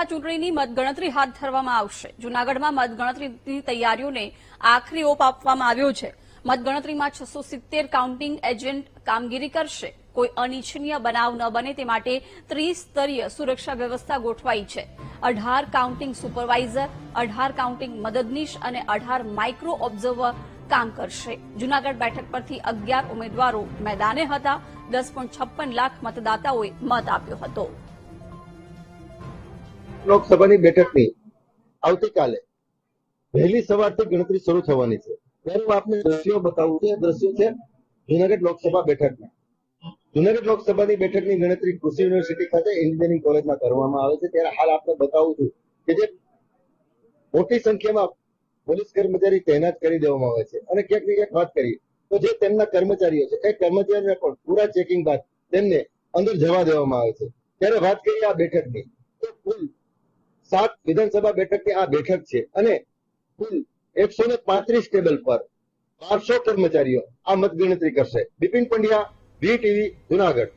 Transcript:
વિધાનસભા ચૂંટણીની મતગણતરી હાથ ધરવામાં આવશે. જૂનાગઢમાં મતગણતરીની તૈયારીઓને આખરી ઓપ આપવામાં આવ્યો છે. મતગણતરીમાં છસો સિત્તેર કાઉન્ટિંગ એજન્ટ કામગીરી કરશે. કોઈ અનિચ્છનીય બનાવ ન બને તે માટે ત્રિસ્તરીય સુરક્ષા વ્યવસ્થા ગોઠવાઈ છે. અઢાર કાઉન્ટિંગ સુપરવાઇઝર, અઢાર કાઉન્ટિંગ મદદનીશ અને અઢાર માઇક્રો ઓબ્ઝર્વર કામ કરશે. જૂનાગઢ બેઠક પરથી અગિયાર ઉમેદવારો મેદાને હતા. દસ લાખ મતદાતાઓએ મત આપ્યો હતો. લોકસભાની બેઠકની આવતીકાલે વહેલી સવારથી ગણતરી શરૂ થવાની છે. ત્યારે હું આપને દ્રશ્યો બતાવું છું. દ્રશ્યો છે જુનાગઢ લોકસભા બેઠકના. જુનાગઢ લોકસભાની બેઠકની ગણતરી કૃષિ યુનિવર્સિટી ખાતે એન્જિનિયરિંગ કોલેજમાં કરવામાં આવે છે. ત્યારે હાલ આપને બતાવું છું કે જે મોટી સંખ્યામાં પોલીસ કર્મચારી તૈનાત કરી દેવામાં આવે છે. અને ક્યાંક ક્યાંક વાત કરીએ તો જે તેમના કર્મચારીઓ છે, એ કર્મચારીને પણ પૂરા ચેકિંગ બાદ તેમને અંદર જવા દેવામાં આવે છે. ત્યારે વાત કરીએ આ બેઠકની. સાત વિધાનસભા બેઠકની આ બેઠક છે અને કુલ એકસો ને પાંત્રીસ ટેબલ પર બારસો કર્મચારીઓ આ મતગણતરી કરશે. Bipin Pandya, V TV Junagadh.